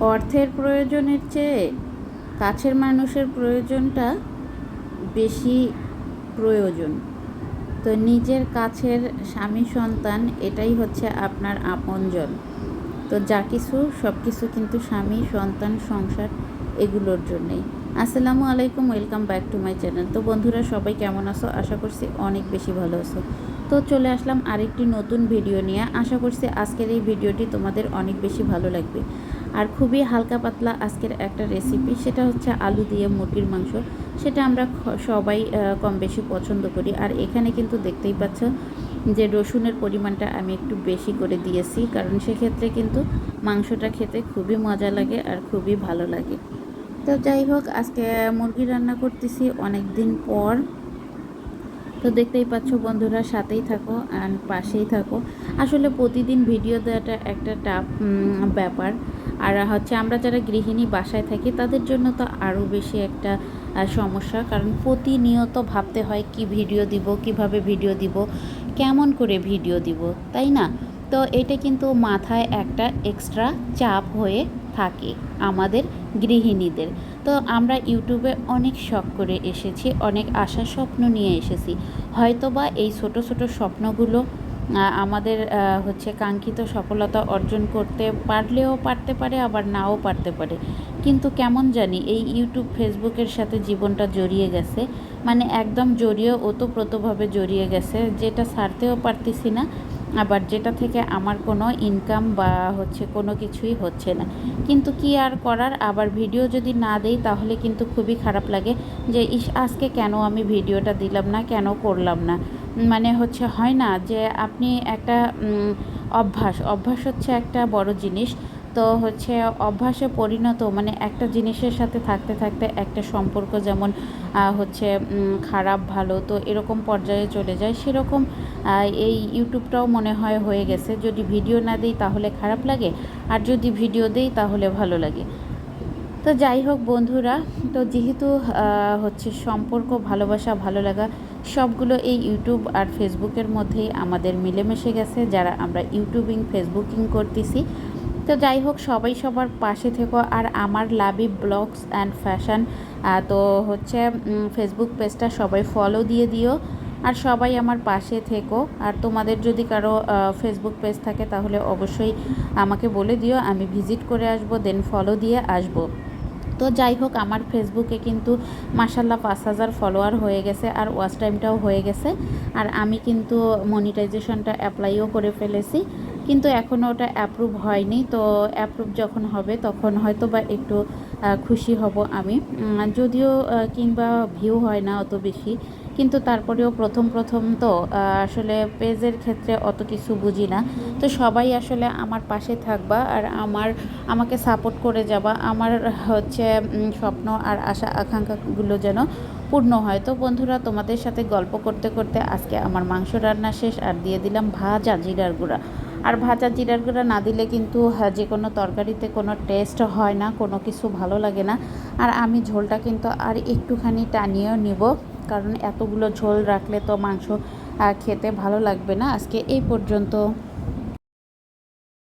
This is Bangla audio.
অর্থের প্রয়োজনের চেয়ে কাছের মানুষের প্রয়োজনটা বেশি প্রয়োজন। তো নিজের কাছের স্বামী সন্তান, এটাই হচ্ছে আপনার আপনজন। তো যা কিছু, সব কিছু কিন্তু স্বামী, সন্তান, সংসার এগুলোর জন্যেই। আসসালামু আলাইকুম, welcome back to my channel. তো বন্ধুরা, সবাই কেমন আছো? আশা করছি অনেক বেশি ভালো আছো। তো চলে আসলাম আরেকটি নতুন ভিডিও নিয়ে। আশা করছি আজকের এই ভিডিওটি তোমাদের অনেক বেশি ভালো লাগবে। আর খুবই হালকা পাতলা আজকের একটা রেসিপি সেটা হচ্ছে আলু দিয়ে মুরগির মাংস। সেটা আমরা সবাই কম বেশি পছন্দ করি। আর এখানে কিন্তু দেখতেই পাচ্ছ যে রসুনের পরিমাণটা আমি একটু বেশি করে দিয়েছি, কারণ সেক্ষেত্রে কিন্তু মাংসটা খেতে খুবই মজা লাগে আর খুবই ভালো লাগে। তো যাই হোক, আজকে মুরগি রান্না করতেছি অনেক দিন পর। তো দেখতেই পাচ্ছ বন্ধুরা, সাথেই থাকো অ্যান্ড পাশেই থাকো। আসলে প্রতিদিন ভিডিও দেওয়াটা একটা টাফ ব্যাপার। আর হচ্ছে আমরা যারা গৃহিণী বাসায় থাকি, তাদের জন্য তো আরও বেশি একটা সমস্যা। কারণ প্রতিনিয়ত ভাবতে হয়, কি ভিডিও দিব, কীভাবে ভিডিও দিব, কেমন করে ভিডিও দিব, তাই না? তো এটা কিন্তু মাথায় একটা এক্সট্রা চাপ হয়ে থাকে আমাদের গৃহিণীদের। তো আমরা ইউটিউবে অনেক শখ করে এসেছি, অনেক আশা স্বপ্ন নিয়ে এসেছি। হয়তোবা এই ছোট ছোট স্বপ্নগুলো আমাদের হচ্ছে কাঙ্ক্ষিত সফলতা অর্জন করতে পারলেও পারতে পারে, আবার নাও পারতে পারে। কিন্তু কেমন জানি এই ইউটিউব ফেসবুকের সাথে জীবনটা জড়িয়ে গেছে। মানে একদম জড়িয়ে ওতপ্রোতভাবে জড়িয়ে গেছে, যেটা সারতেও পারতেছি না। আবার যেটা থেকে আমার কোনো ইনকাম বা হচ্ছে কোনো কিছুই হচ্ছে না। কিন্তু কি আর করার? আবার ভিডিও যদি না দেই, তাহলে কিন্তু খুবই খারাপ লাগে যে, ইস, আজকে কেন আমি ভিডিওটা দিলাম না? কেন করলাম না? মানে হচ্ছে হয় না যে, আপনি একটা অভ্যাস। অভ্যাস হচ্ছে একটা বড় জিনিস। তো হচ্ছে অভ্যাসে পরিণত মানে একটা জিনিসের সাথে থাকতে থাকতে একটা সম্পর্ক যেমন হচ্ছে খারাপ, ভালো, তো এরকম পর্যায়ে চলে যায়। সেরকম এই ইউটিউবটাও মনে হয় হয়ে গেছে। যদি ভিডিও না দিই তাহলে খারাপ লাগে, আর যদি ভিডিও দিই তাহলে ভালো লাগে। তো যাই হোক বন্ধুরা, তো যেহেতু হচ্ছে সম্পর্ক, ভালোবাসা, ভালো লাগা, সবগুলো এই ইউটিউব আর ফেসবুকের মধ্যেই আমাদের মিলেমিশে গেছে। যারা আমরা ইউটিউবিং, ফেসবুকিং করতেছি তো যাই হোক, সবাই সবার পাশে থেকো। আর আমার লাভি ব্লগস অ্যান্ড ফ্যাশন তো হচ্ছে ফেসবুক পেজটা সবাই ফলো দিয়ে দিও। আর সবাই আমার পাশে থেকো। আর তোমাদের যদি কারও ফেসবুক পেজ থাকে, তাহলে অবশ্যই আমাকে বলে দিও। আমি ভিজিট করে আসব দেন ফলো দিয়ে আসব। তো যাই হোক, আমার ফেসবুকে কিন্তু মাসাল্লাহ পাঁচ হাজার ফলোয়ার হয়ে গেছে, আর ওয়াচ টাইমটাও হয়ে গেছে। আর আমি কিন্তু মনিটাইজেশনটা অ্যাপ্লাইও করে ফেলেছি। কিন্তু এখনও ওটা অ্যাপ্রুভ হয়নি। তো অ্যাপ্রুভ যখন হবে, তখন হয়তো বা একটু খুশি হব আমি। যদিও কিংবা ভিউ হয় না অত বেশি। কিন্তু তারপরেও প্রথম প্রথম তো আসলে পেজের ক্ষেত্রে অত কিছু বুঝি না। তো সবাই আসলে আমার পাশে থাকবা আর আমার, আমাকে সাপোর্ট করে যাবা। আমার হচ্ছে স্বপ্ন আর আশা, আকাঙ্ক্ষাগুলো যেন পূর্ণ হয়। তো বন্ধুরা, তোমাদের সাথে গল্প করতে করতে আজকে আমার মাংস রান্না শেষ। আর দিয়ে দিলাম ভাজা জিরার গুঁড়া। আর ভাজা জিরার গুঁড়া না দিলে কিন্তু হ্যাঁ, যে কোনো তরকারিতে কোনো টেস্ট হয় না কোনো কিছু ভালো লাগে না। আর আমি ঝোলটা কিন্তু আর একটুখানি টানিয়েও নিব কারণ এতগুলো ঝোল রাখলে তো মাংস খেতে ভালো লাগবে না। আজকে এই পর্যন্ত।